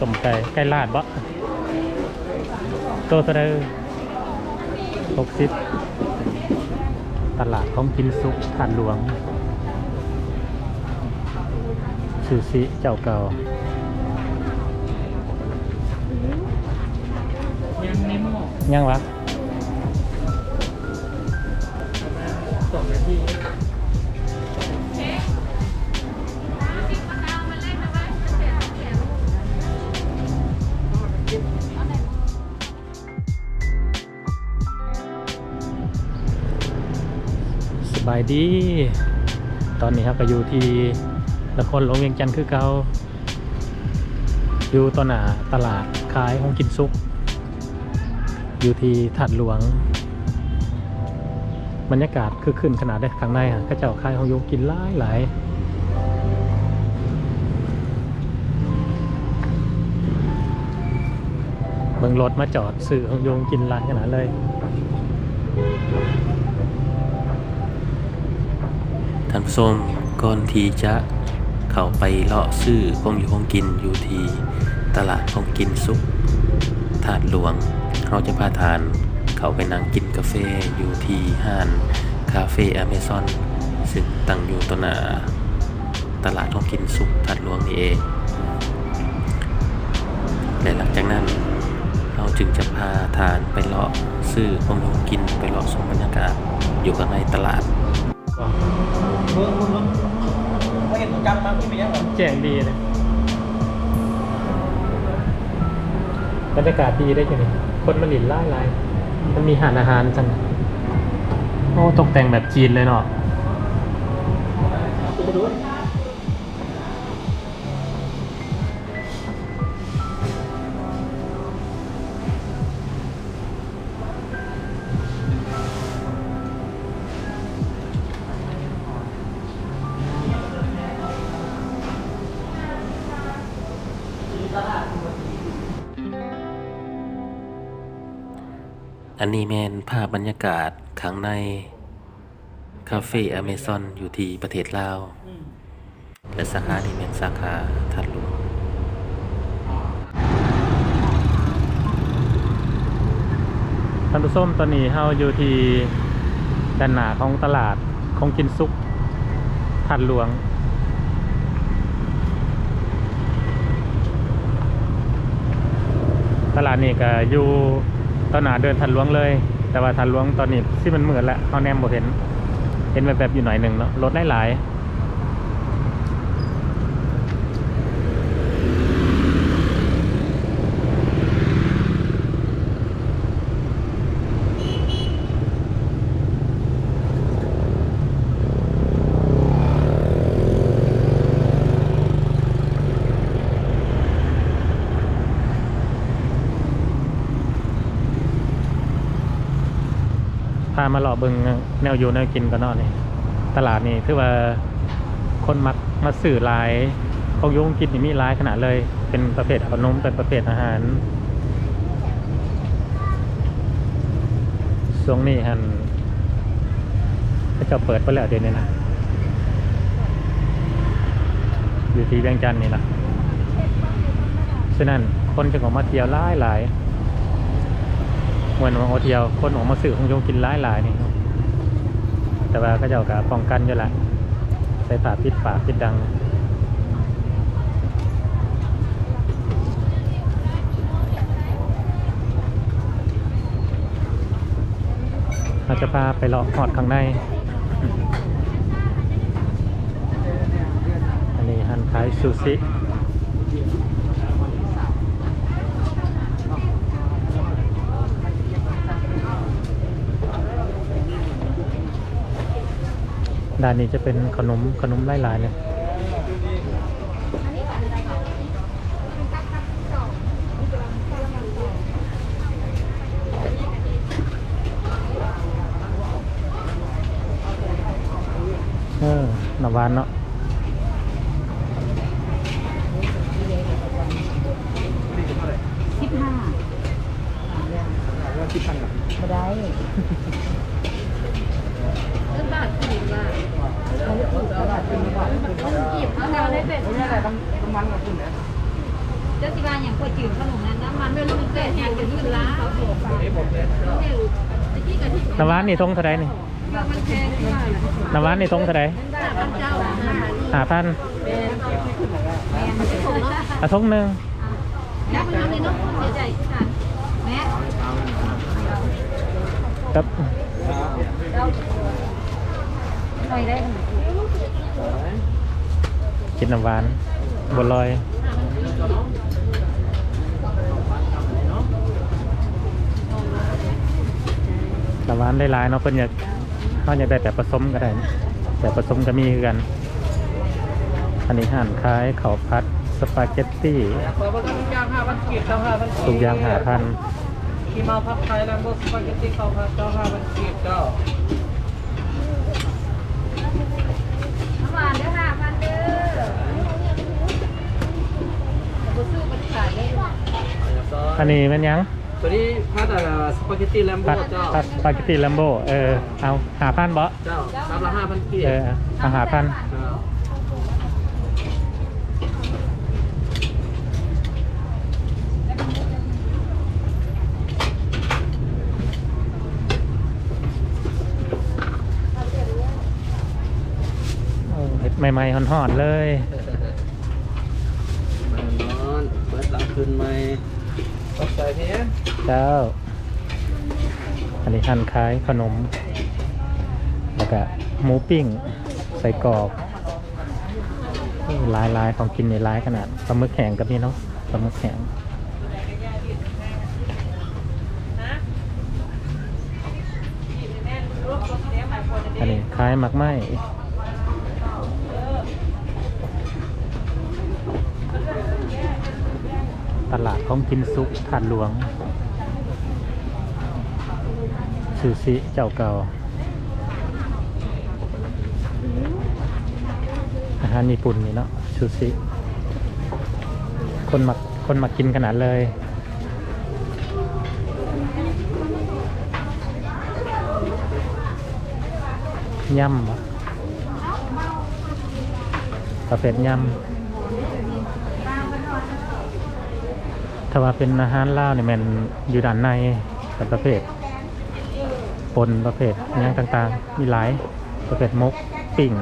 ต้มไก่ไก่ลาดบ่ตัวเท่าไหรหกสิบตลาดของกินซุกถาดหลวงซูซิเจ้าเก่ายังนิมหมกยังวะายดี ตอนนี้ครับก็อยู่ที่นครหลวงเวียงจันทร์คือเก่าอยู่ต่อหน้าตลาดขายของกินซุก อยู่ที่ถาดหลวง บรรยากาศคือขึ้นขนาดได้ข้างในอะก็เจ้าขายของโยกินหลายหลายเบิ่งรถมาจอดสื่อของยงกินหลายขนาดเลย ท่านผู้ชมก่อนที่จะเข้าไปเลาะซื้อของอยู่ของกินอยู่ที่ตลาดของกินซุปถาดหลวงเราจะพาทานเข้าไปนั่งกินกาแฟอยู่ที่ห้านคาเฟ่อเมซอนซึ่งตั้งอยู่ตหนาตลาดของกินซุปถาดหลวงนี่เองและหลังจากนั้นเราจึงจะพาทานไปเลาะซื้อของอยู่ของกินไปเลาะชมบรรยากาศอยู่ข้างในตลาด เบิ่งคุณเบิ่งไม่เห็นจำมาพี่ไปยังเหรอแจ่งดีเลยบรรยากาศดีได้จังเลยคนมันหลินไล่ไล่มันมีหาอาหารจังโอ้ตกแต่งแบบจีนเลยเนาะดูดู อันนี้แมนภาพบรรยากาศข้างใน คาเฟ่อเมซอนอยู่ที่ประเทศลาวและสาขานี้แมนสาขาทัดหลวงท่านผู้ชมตอนนี้เฮาอยู่ที่ด้านหน้าของตลาดของกินซุกทัดหลวงตลาดนี่ก็อยู่ ตอนหนาเดินทันหลวงเลย แต่ว่าทันหลวงตอนนี้ที่มันเหมือนแล้วเขาแนมบ่เห็น เห็นแบบแบบๆอยู่หน่อยหนึ่งเนาะรถได้หลายๆ มาหล่อเบิงแนวอยู่แนวกินกันเนาะนี่ตลาดนี่ถือว่าคนมักมาสื่อหลายของยุ่งกินนี่มีหลายขนาดเลย เป็นประเภทขนมเป็นประเภทอาหารช่วงนี้ฮันเขาจะเปิดไปแล้วเดี๋ยวนี้นะอยู่ที่เวียงจันทน์นี่นะฉะนั้นคนจะออกมาเที่ยวหลายหลาย เหมือนว่าโอเที่ยวคนออกมาสื่อของโยงกินหลายหลายนี่แต่ว่าก็จะเอากับป้องกันอยู่ละใส่ผ้าปิดปากปิดดังเราจะพาไปเลาะหอดข้างใน อันนี้ฮันขายซูซิ ด้านนี้จะเป็นขนมขนมหลายๆเลยเออหนาวานเนาะ สิบห้า ว่าคิดพันหรอ ไม่ได้ เรื่องบาทคือว่า เขาเรียกว่าตลาดเป็นตลาดเป็นตลาด หยิบเอาเราได้เป็ด ไม่ใช่อะไร น้ำน้ำมันกับขึ้นนะ เจ้าสิบาอย่างก๋วยจืดขนมนั้นน้ำมันไม่รู้มันเกิดแห้งกันขึ้นล้าเขาบอก นี่ผมเนี่ย ไม่รู้ตะกี้กับที่ น้ำหวานนี่ทงเท่าไรนี่มันแพงที่ว่าน้ำหวานนี่ทงเท่าไรบ้านเจ้าอาหารหาพันแม่มันจะส่งเนาะอะทงหนึ่งนับน้ำเลยเนาะเสียใจที่กันแม่กับหน่อยได้ขนมกินน้ำหวานบนลอย น้ำหวาได้หลายเนาะเพิ่นอยากเขาอยากได้แต่ผสมก็ได้นะแต่ผสมก็มีคือกัน อันนี้หั่นคล้ายข้าวผัดสปาเกตตี้ทุกอย่างหาพันขีมาพัดคล้างหาพันขีมาพับไทยแลมโบสปาเกตตี้ข้าวผัดเจ้าห้าพันกีบเจ้าหวานเด้อค่ะพันเด้ออันนี้มันยัง ตัวนี้พัดสปาเกตตี้แลมโบผัดเจ้าผัดสปาเกตตี้ลัมโบเออ เอาหาพันบ่เจ้าสามละห้าพันกีบเออเอาหาพันเจ้าโอ้เห็ดใหม่ๆห่อนๆเลยนอนเปิดหลังคืนใหม่ตก ใจเพี้ยเจ้า อันนี้หั่นคล้ายขนม แล้วก็หมูปิ้ง ใส่กรอบลายลายของกินในลายขนาดปลาหมึกแข็งกับนี่เนาะปลาหมึกแข็งอันนี้คล้ายหมักไหมตลาดของกินซุปถาดหลวงซูซิเจ้าเก่า อาหารญี่ปุ่นนี่เนาะซูซิ คนมักคนมักกินขนาดเลยยำประเภทยำ ถ้าว่าเป็นอาหารลาวเนี่ยมันอยู่ด้านในแต่ประเภทปนประเภทอิหยังต่างๆ มีหลายประเภทมกปิ่ง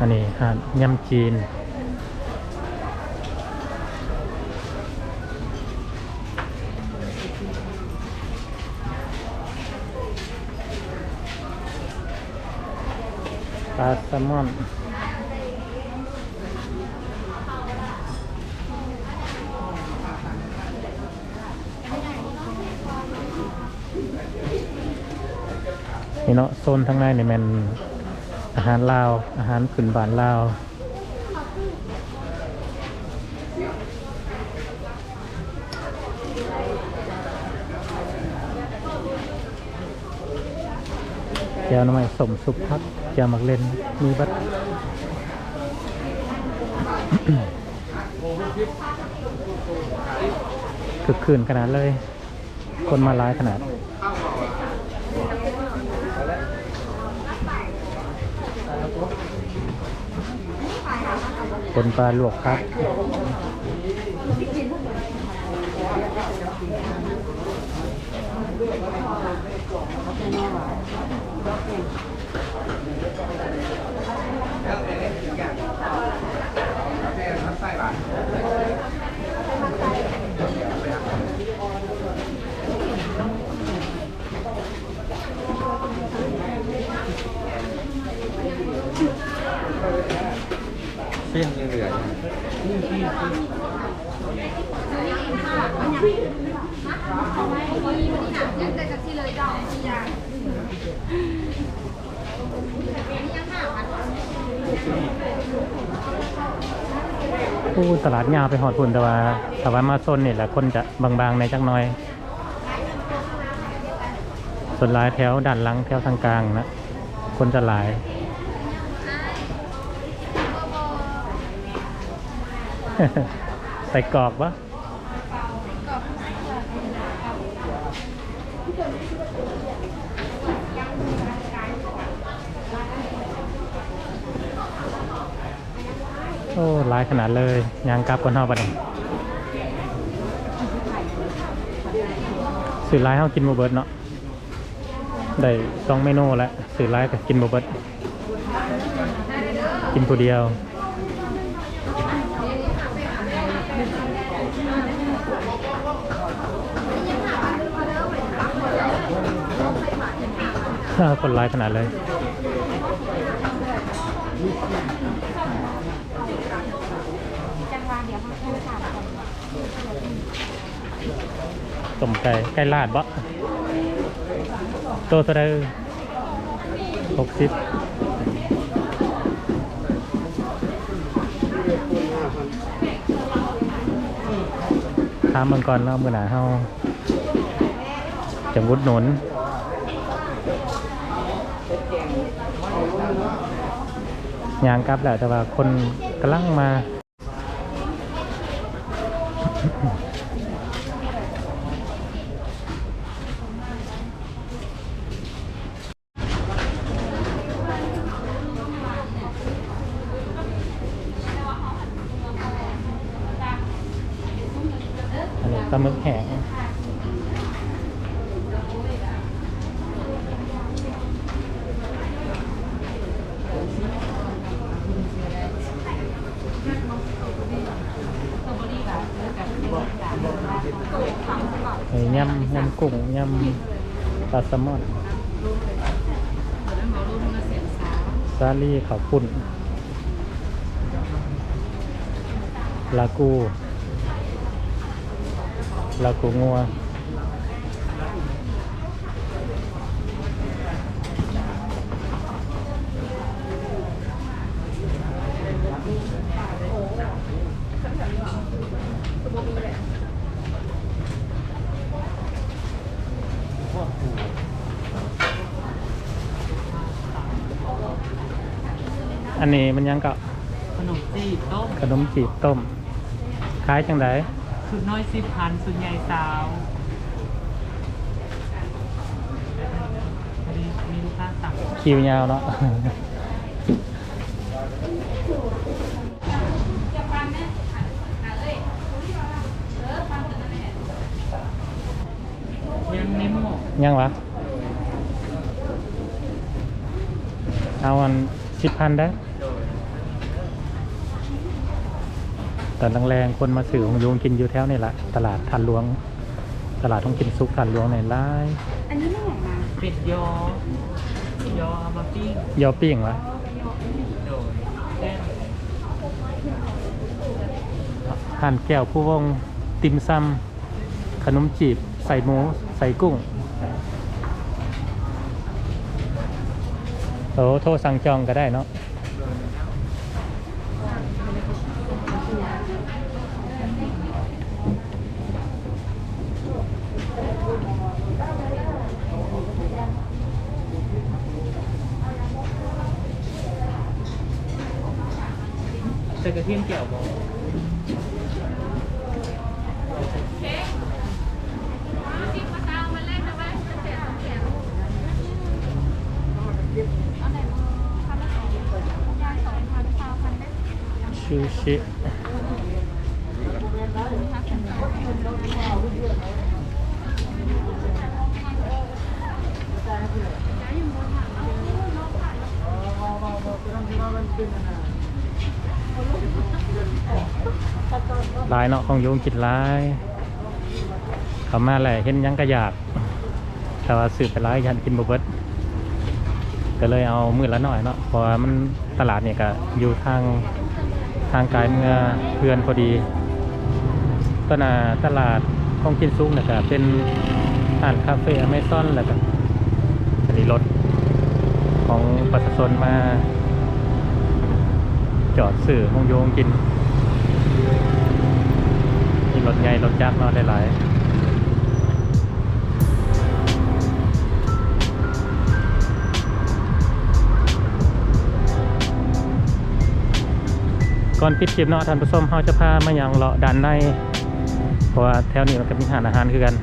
อันนี้หาดยำจีน ปลาแซลมอนนี่เนาะโซนทางในเนี่ยมันอาหารลาว อาหารขึ้นบานลาว แก้วน้ำไม้สมสุปพักแก้วมักเล่นมีบัตรคึกคืนขนาดเลย คนมาหลายขนาดเป็นปลาลวกครับ เพี้ยงยังเหลือเลยเจ้าที่ยา ผู้ตลาดยาวไปหอดผุนแต่ว่าแต่ว่ามาโซนนี่แหละคนจะบางๆในจักน้อย ส่วนหลายแถวดัานหลังแถวทางกลางนะคนจะหลายใส่กรอบปะ โอ้หลายขนาดเลยยางกลับก่อนเฮาบัดนี้สื่อร้ายเฮากินโมเบิร์ดเนาะได้สองเมนูแล้วสื่อร้ายกับกินโมเบิร์ดกินผู้เดียวคนร้ายขนาดเลย จังหวะเดี๋ยวเขาโทรถามก่อน ต้มไก่ไก่ลาดบ่โตเท่าไรหกสิบถามเมืองก่อนเนาะมือหนาเฮาจะวุดหนุนยางกลับแหละแต่ว่าคนกำลังมา อันนี้ปลาหมึกแห้งไอ้ ยำยำกุ้งยำปลาแซลมอนซาลี่ข้าวปุ่นลากูลากูงัว อันนี้มันยังก็ขนมจีบต้มขนมจีบต้มขายจังไดสุดน้อยสิบพันสุดใหญ่สาวมีมีลูกค้าสั่งคิวยาวเนาะยังเน้นหมกยังวะเอาอันสิบพันได้ ตอนแรงๆคนมาสื่อของโยงกินอยู่แถวนี่แหละตลาดทันหลวง ตลาดต้องกินซุกทันหลวงในร้ายอันนี้ไม่ใหญ่มาเป็ดยอ ยอเอามาปิ้งยอปิ้งวะโดยแป้งหั่นแก้วผู้วงติมซำขนมจีบ ใส่หมูใส่กุ้งโอ้โทรสั่งจองก็ได้เนาะ ใส่ กระเทียมเจียวบอกชูชิ หลายเนาะของโยงกินหลายเขามาแหละเห็นยังก็อยากแต่ว่าสืบไปหลายยันกินบเบิดก็เลยเอามือละหน่อยเนาะเพราะมันตลาดเนี่ยก็อยู่ทางทางกายเมื่อเพื่อนพอดีตนน่ะตลาดของกินซุกเนี่ยก็เป็นอ่านคาเฟ่อเมซอนแล้วก็อันนี้รถของประชาชนมา จอดสื่อของโยงกิน มีรถใหญ่รถยักษ์เนาะหลายก่อนปิดคลิปเนาะท่านผู้ชมเราจะพามาอย่างเลาะด้านใน เพราะว่าแถวนี้มันก็มีร้านอาหารคือกัน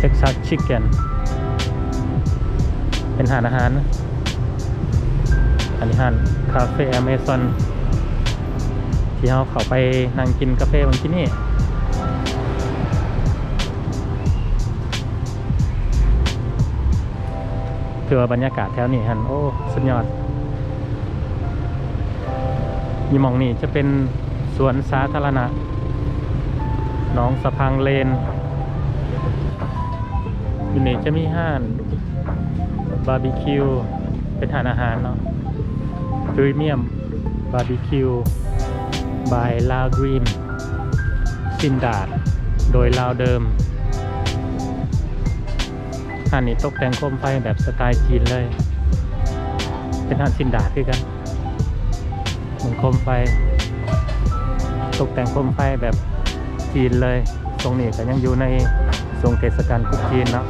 Texas Chicken เป็นร้านอาหาร อันนี้ร้านคาเฟ่อเมซอน ที่เราเขาไปนั่งกินกาแฟบางที่นี่ถือว่าบรรยากาศแถวนี้ฮันโอ้สุดยอดมีหมองนี่จะเป็นสวนสาธารณะหนองสะพังเลนอยู่นี่จะมีห้านบาร์บีคิวเป็นทานอาหารเนาะพรีเมียมบาร์บีคิว บายลาวกรีนซินดาดโดยลาวเดิมหานนี้ตกแต่งโคมไฟแบบสไตล์จีนเลย เป็นหานซินดาดคือกันเหมือนโคมไฟ ตกแต่งโคมไฟแบบจีนเลย ตรงนี้ก็ยังอยู่ในทรงเทศกาลกุ๊จีนเนาะ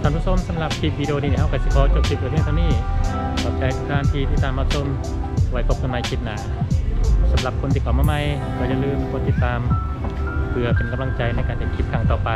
ท่านผู้ชมสำหรับคลิปวิดีโอนี้เอากระสิขอจบคลิปว้เพียงเท่านี้ขอบใจทุกท่านที่ที่ตามมาชมไว้พบกันใหม่คลิปหน้า สำหรับคนที่เขามาใหม่ก็อย่าลืมกดติดตาม เพื่อเป็นกำลังใจในการทำคลิปครั้งต่อไป